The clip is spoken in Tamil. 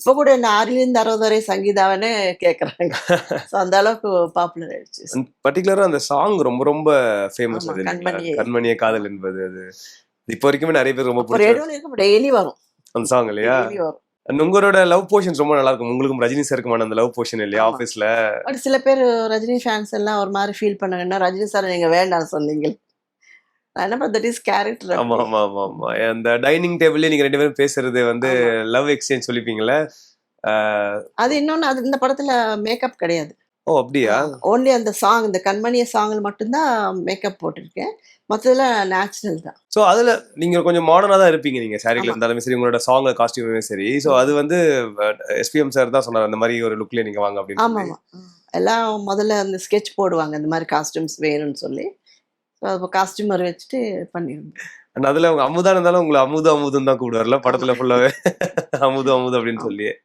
இப்போ கூட என்ன ஆறிலிருந்து அறுபது வரை சங்கீதாவனே கேட்குறாங்க ஸோ அந்த அளவுக்கு பாப்புலர் ஆயிடுச்சு. பர்டிகுலரா அந்த சாங் ரொம்ப ரொம்ப ஃபேமஸ் அது? கண்மணியே. காதல் என்பது அது. இப்போ வரைக்குமே நிறைய பேர் ரொம்ப டெய்லி வரும். அந்த சாங் இல்லையா? வரும். உங்களோட லவ் போர்ஷன்ஸ் ரொம்ப நல்லா இருக்கும். உங்களுக்கும் ரஜினி சாருக்குமான அந்த லவ் போர்ஷன் இல்லையா? பட் சில பேர் ரஜினி ஃபேன்ஸ் எல்லாம் ஒரு மாதிரி ஃபீல் பண்ணாங்கன்னா ரஜினி சார் நீங்க வேண்டாம் சொன்னீங்க என்ன தட் இஸ் கேரக்டர் ஆமா ஆமா ஆமா ஆமா அந்த டைனிங் டேபிள்ல நீங்க ரெண்டு பேரும் பேசுறது வந்து. லவ் எக்ஸ்சேஞ்ச் சொல்லிப்பீங்களே அது இன்னொன்னு அது இந்த படத்துல மேக்கப் கிடையாது. ஓ அப்படியா? ஓன்லி அந்த சாங் இந்த கண்மணிய சாங்கில் மட்டும்தான் மேக்கப் போட்டிருக்கேன். மற்றதெல்லாம் நேச்சுரல் தான். சோ அதுல நீங்க கொஞ்சம் மாடர்னா தான் இருப்பீங்க நீங்க சாரில ஆமா. இருந்தாலுமே சரி உங்களோட சாங் காஸ்டியூமே சரி. சோ அது வந்து எஸ்பிஎம் சார் தான் சொன்னார் அந்த மாதிரி ஒரு லுக்ல நீங்க வாங்க அப்படின்னு ஆமா சொல்லி. ஆமா எல்லாம் முதல்ல அந்த ஸ்கெட்ச் போடுவாங்க இந்த மாதிரி காஸ்டியூம்ஸ் வேணும்னு சொல்லி. ஸோ அப்போ காஸ்டியூமர் வச்சுட்டு பண்ணியிருந்தேன் அண்ட் அதுல அவங்க அமுதா இருந்தாலும் உங்களை அமுது அமுதுன்னு தான் கூப்பிடுவார்ல படத்துல ஃபுல்லாகவே அமுது அமுது அப்படின்னு சொல்லி